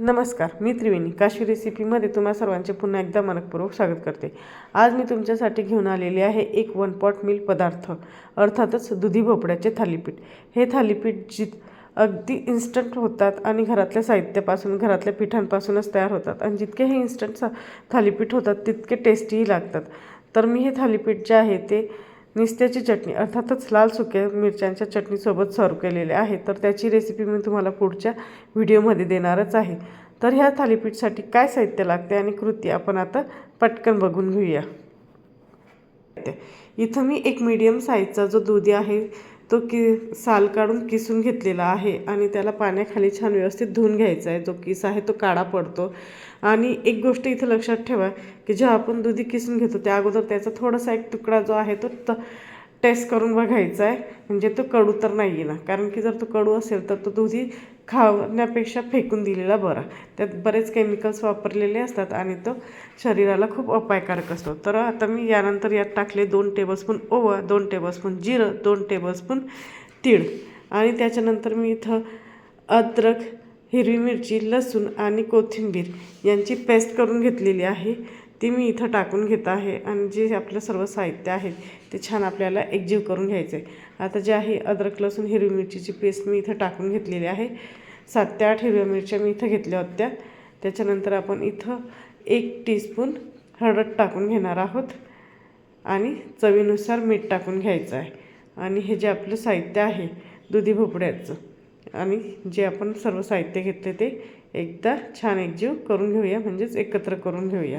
नमस्कार मी त्रिवेणी. काशी रेसिपीमध्ये तुम्हा सर्वांचे पुन्हा एकदा मनपूर्वक स्वागत करते. आज मी तुमच्यासाठी घेऊन आलेले आहे एक वन पॉट मिल पदार्थ अर्थातच दुधी भोपळ्याचे थालीपीठ. हे थालीपीठ जित अगदी इन्स्टंट होतात आणि घरातल्या साहित्यापासून घरातल्या पिठांपासूनच तयार होतात. आणि जितके हे इन्स्टंट सा थालीपीठ होतात तितके टेस्टीही लागतात. तर मी हे थालीपीठ जे आहे ते निस्त्याची चटणी अर्थातच लाल सुक्या मिरच्यांच्या चटणीसोबत सर्व केलेले आहे तर त्याची रेसिपी मी तुम्हाला पुढच्या व्हिडिओमध्ये देणारच आहे. तर ह्या थालीपीठसाठी काय साहित्य लागते आणि कृती आपण आता पटकन बघून घेऊया. इथं मी एक मीडियम साईजचा जो दुधी आहे तो की साल काढून किसून घेतलेला आहे आणि त्याला पाण्याखाली छान व्यवस्थित धुवून घ्यायचा आहे. जो किस आहे तो काळा पडतो. आणि एक गोष्ट इथं लक्षात ठेवा की जेव्हा आपण दुधी किसून घेतो त्या अगोदर त्याचा थोडासा एक तुकडा जो आहे तो त टेस्ट करून बघायचा आहे. म्हणजे तो कडू तर नाही आहे ना. कारण की जर तो कडू असेल तर तो दुधी खाण्यापेक्षा फेकून दिलेला बरा. त्यात बरेच केमिकल्स वापरलेले असतात आणि तो शरीराला खूप अपायकारक असतो. तर आता मी यानंतर यात टाकले दोन टेबलस्पून ओवा दोन टेबलस्पून जिरं दोन टेबलस्पून तीळ. आणि त्याच्यानंतर मी इथं अद्रक हिरवी मिरची लसूण आणि कोथिंबीर यांची पेस्ट करून घेतलेली आहे. ती मी इथं टाकून घेत आहे आणि जे आपलं सर्व साहित्य आहे ते छान आपल्याला एकजीव करून घ्यायचं आहे आता जे आहे अद्रक लसूण हिरवी मिरचीची पेस्ट मी इथं टाकून घेतलेली आहे. सात ते आठ हिरव्या मिरच्या मी इथं घेतल्या होत्या. त्याच्यानंतर आपण इथं एक टीस्पून हळद टाकून घेणार आहोत. आणि चवीनुसार मीठ टाकून घ्यायचं आहे. आणि हे जे आपलं साहित्य आहे दुधी भोपळ्याचं आणि जे आपण सर्व साहित्य घेतले ते एकदा छान एकजीव करून घेऊया म्हणजेच एकत्र करून घेऊया.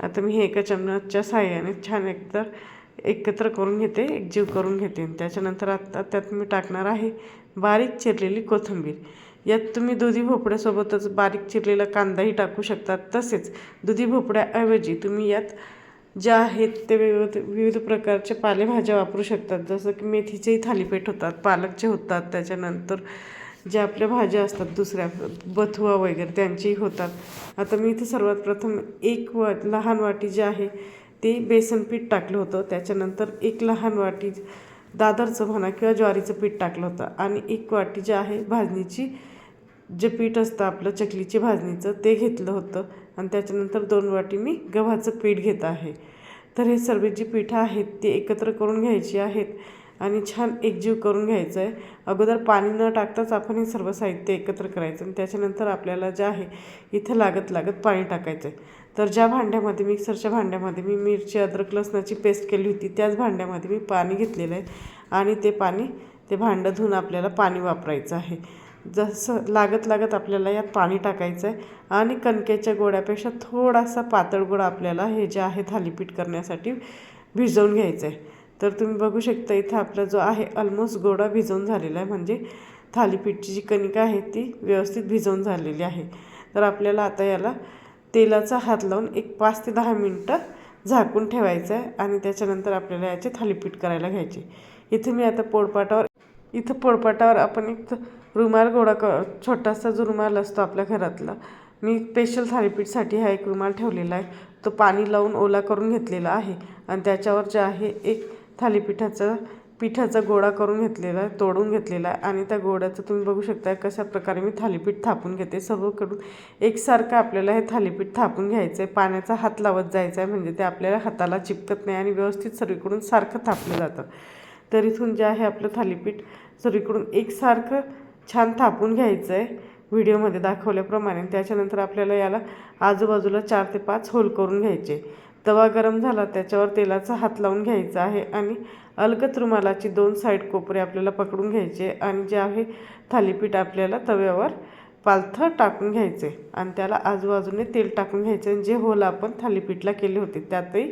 आता मी हे एका चमनाच्या साह्याने छान एकदा एकत्र करून घेते एकजीव करून घेते. आणि त्याच्यानंतर आता त्यात मी टाकणार आहे बारीक चिरलेली कोथिंबीर. यात तुम्ही दुधी भोपळ्यासोबतच बारीक चिरलेला कांदाही टाकू शकतात तसेच दुधी भोपळ्याऐवजी तुम्ही यात ज्या आहेत ते विविध विविध प्रकारचे पालेभाज्या वापरू शकतात जसं की मेथीचेही थालीपीठ होतात पालकचे होतात त्याच्यानंतर ज्या आपल्या भाज्या असतात दुसऱ्या बथुआ वगैरे त्यांचेही होतात. आता मी इथे सर्वात प्रथम एक वा लहान वाटी जे आहे ते बेसन पीठ टाकलं होतं. त्याच्यानंतर एक लहान वाटी दादरचं म्हणा किंवा ज्वारीचं पीठ टाकलं होतं. आणि एक वाटी जे आहे भाजणीची जे पीठ असतं आपलं चकलीची भाजणीचं ते घेतलं होतं. आणि त्याच्यानंतर दोन वाटी मी गव्हाचं पीठ घेत आहे. तर हे सर्व जी पिठं आहेत ती एकत्र करून घ्यायची आहेत. आणि छान एकजीव करून घ्यायचं आहे. अगोदर पाणी न टाकताच आपण हे सर्व साहित्य एकत्र करायचं. आणि त्याच्यानंतर आपल्याला जे आहे इथं लागत लागत पाणी टाकायचं आहे. तर ज्या भांड्यामध्ये मिक्सरच्या भांड्यामध्ये मी मिरची अद्रक लसणाची पेस्ट केली होती त्याच भांड्यामध्ये मी पाणी घेतलेलं आहे. आणि ते पाणी ते भांडं धुवून आपल्याला पाणी वापरायचं आहे. जसं लागत लागत आपल्याला यात पाणी टाकायचं आहे आणि कणकेच्या गोळ्यापेक्षा थोडासा पातळ गोळा आपल्याला हे जे आहे थालीपीठ करण्यासाठी भिजवून घ्यायचं आहे. तर तुम्ही बघू शकता इथं आपला जो आहे ऑलमोस्ट गोडा भिजवून झालेला आहे. म्हणजे थालीपीठची जी कणिका आहे ती व्यवस्थित भिजवून झालेली आहे. तर आपल्याला आता याला तेलाचा हात लावून एक पाच ते दहा मिनटं झाकून ठेवायचं आहे आणि त्याच्यानंतर आपल्याला याचे थालीपीठ करायला घ्यायचे. इथे मी आता पोळपाटावर इथं पोळपाटावर आपण एक रुमाल गोळा क छोटासा जो रुमाल असतो आपल्या घरातला मी स्पेशल थालीपीठसाठी हा एक रुमाल ठेवलेला आहे. तो पाणी लावून ओला करून घेतलेला आहे आणि त्याच्यावर जे आहे एक थालीपीठाचं पिठाचा गोळा करून घेतलेला आहे तोडून घेतलेला आहे आणि त्या गोळ्याचं तुम्ही बघू शकता कशा प्रकारे मी थालीपीठ थापून घेते. सर्वकडून एकसारखं आपल्याला हे थालीपीठ थापून घ्यायचं आहे पाण्याचा हात लावत जायचा आहे म्हणजे ते आपल्याला हाताला चिपकत नाही आणि व्यवस्थित सर्वीकडून सारखं थापलं जातं. तर इथून जे आहे आपलं थालीपीठ सर्वीकडून एकसारखं छान थापून घ्यायचं आहे व्हिडिओमध्ये दाखवल्याप्रमाणे त्याच्यानंतर आपल्याला याला आजूबाजूला चार ते पाच होल करून घ्यायचे. तवा गरम झाला त्याच्यावर तेलाचा हात लावून घ्यायचा आहे आणि अलगत रुमालाची दोन साईड कोपरे आपल्याला पकडून घ्यायचे आणि जे आहे थालीपीठ आपल्याला तव्यावर पालथं टाकून घ्यायचे आणि त्याला आजूबाजूने तेल टाकून घ्यायचे आणि जे होल आपण थालीपीठला केले होते त्यातही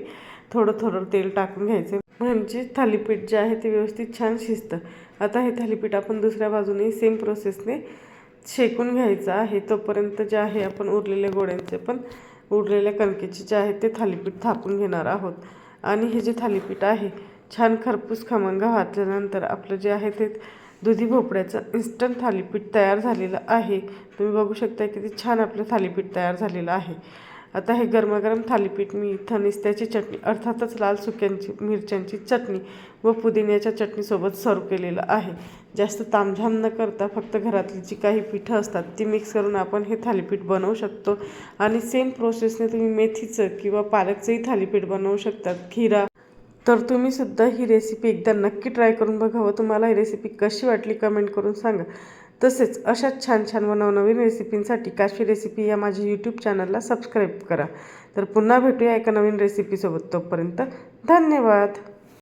थोडं थोडं तेल टाकून घ्यायचे. म्हणजे थालीपीठ जे आहे ते व्यवस्थित छान शिजतं. आता हे थालीपीठ आपण दुसऱ्या बाजूने सेम प्रोसेसने शेकून घ्यायचं आहे. तोपर्यंत जे आहे आपण उरलेल्या गोळ्यांचे पण उरलेल्या कणकेचे जे आहे ते थालीपीठ थापून घेणार आहोत. आणि हे जे थालीपीठ आहे छान खरपूस खमंगा घातल्यानंतर आपलं जे आहे ते दुधी भोपळ्याचं इन्स्टंट थालीपीठ तयार झालेलं आहे. तुम्ही बघू शकता किती छान आपलं थालीपीठ तयार झालेलं आहे. आता हे गरमागरम थालीपीठ मी इथं निस्त्याची चटणी अर्थातच लाल सुक्यांची मिरच्यांची चटणी व पुदिन्याच्या चटणीसोबत सर्व केलेलं आहे. जास्त तामझाम न करता फक्त घरातली जी काही पिठं असतात ती मिक्स करून आपण हे थालीपीठ बनवू शकतो. आणि सेम प्रोसेसने तुम्ही मेथीचं किंवा पालकचंही थालीपीठ बनवू शकतात. खिरा. तर तुम्ही सुद्धा ही रेसिपी एकदा नक्की ट्राय करून बघा व तुम्हाला ही रेसिपी कशी वाटली कमेंट करून सांगा. तसेच अशाच छान छान व नवनवीन रेसिपींसाठी काशी रेसिपी या माझ्या यूट्यूब चॅनलला सबस्क्राईब करा. तर पुन्हा भेटूया एका नवीन रेसिपीसोबत तोपर्यंत धन्यवाद.